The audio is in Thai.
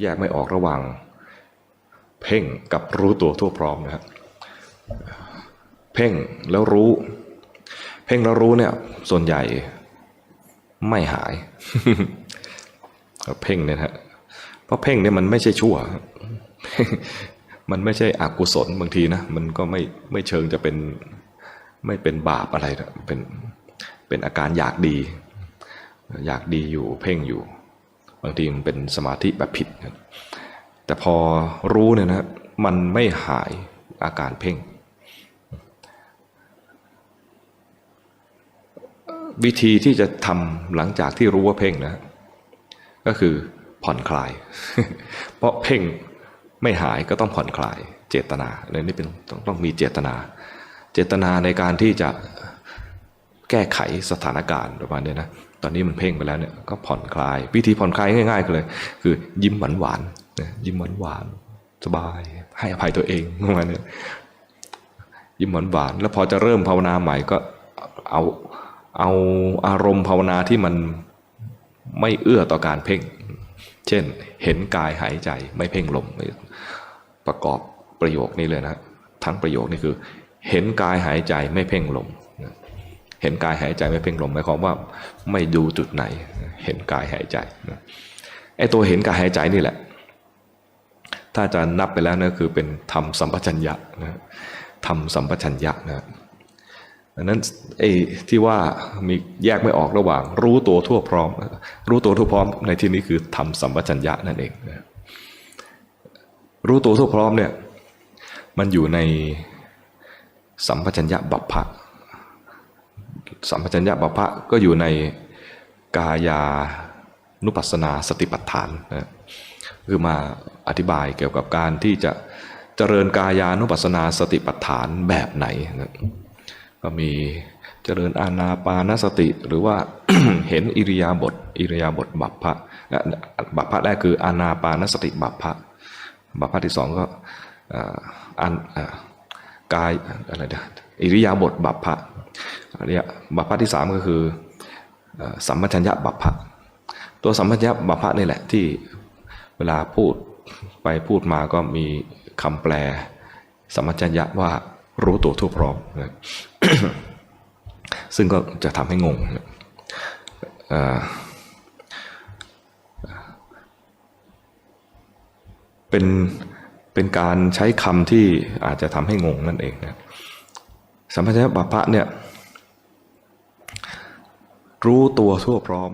แยกไม่ออกระหว่างเพ่งกับรู้ตัวทั่วพร้อมนะครับเพ่งแล้วรู้ เพ่งแล้วรู้เนี่ย ส่วนใหญ่ไม่หาย เพ่งเนี่ยนะฮะเพราะเพ่งเนี่ยมันไม่ใช่ชั่ว มันไม่ใช่อกุศลบางทีนะ มันก็ไม่ไม่เชิงจะเป็นไม่เป็นบาปอะไรนะเป็นเป็นอาการอยากดี อยากดีอยู่เพ่งอยู่ บางทีมันเป็นสมาธิแบบผิด แต่พอรู้เนี่ยนะมันไม่หายอาการเพ่ง วิธีที่จะทำหลังจากที่รู้ว่าเพ่งนะ ก็คือผ่อนคลาย เพราะเพ่งไม่หายก็ต้องผ่อนคลายเจตนาเลยนี่เป็นต้องต้องมีเจตนา เจตนาในการที่จะ แก้ไขสถานการณ์ประมาณนี้นะตอนนี้มันเพ่งไปแล้วเนี่ยก็ผ่อนคลาย วิธีผ่อนคลายง่ายๆก็เลย คือยิ้มหวานๆนะยิ้มหวานๆสบาย ให้อภัยตัวเองประมาณนี้ยิ้มหวานหวานแล้วพอจะเริ่มภาวนาใหม่ก็เอาเอาอารมณ์ภาวนาที่มันไม่เอื้อต่อการเพ่ง เช่น เห็นกายหายใจไม่เพ่งลมประกอบประโยคนี้เลยนะ ทั้งประโยคนี้คือ เห็นกายหายใจไม่เพ่งลม เห็นกายหายใจไม่เพ่งลมหมายความว่าไม่ดูจุดไหน เห็นกายหายใจนะไอ้ตัวเห็นกายหายใจนี่แหละ ถ้าจะนับไปแล้วนะคือเป็นธรรมสัมปชัญญะนะธรรมสัมปชัญญะนะดังนั้นไอ้ที่ว่ามีแยกไม่ออกระหว่าง รู้ตัวทั่วพร้อม รู้ตัวทั่วพร้อมในที่นี้คือธรรมสัมปชัญญะนั่นเองนะรู้ตัวทั่วพร้อมเนี่ยมันอยู่ในสัมปชัญญะบัพพะ สัมปชัญญะบัพพะก็อยู่ในกายานุปัสสนาสติปัฏฐานนะคือมาอธิบายเกี่ยวกับการที่จะเจริญกายานุปัสสนาสติปัฏฐานแบบไหนนะก็มีเจริญอานาปานสติ หรือว่าเห็นอิริยาบถอิริยาบถบัพพะบัพพะแรกคืออานาปานสติบัพพะบัพพะที่สองก็อันกายอะไรนะอิริยาบถบัพพะ เนี้ยบัพพะที่สามก็คือสัมปชัญญะบัพพะตัวสัมปชัญญะบัพพะนี่แหละที่เวลาพูดไปพูดมาก็มีคำแปล สัมปชัญญะว่ารู้ตัวทั่วพร้อมนะซึ่งก็จะทำให้งงนะเอ่อเป็นเป็นการใช้คำที่อาจจะทำให้งงนั่นเองนะสัมปชัญญะบัพพะเนี่ย รู้ตัวทั่วพร้อม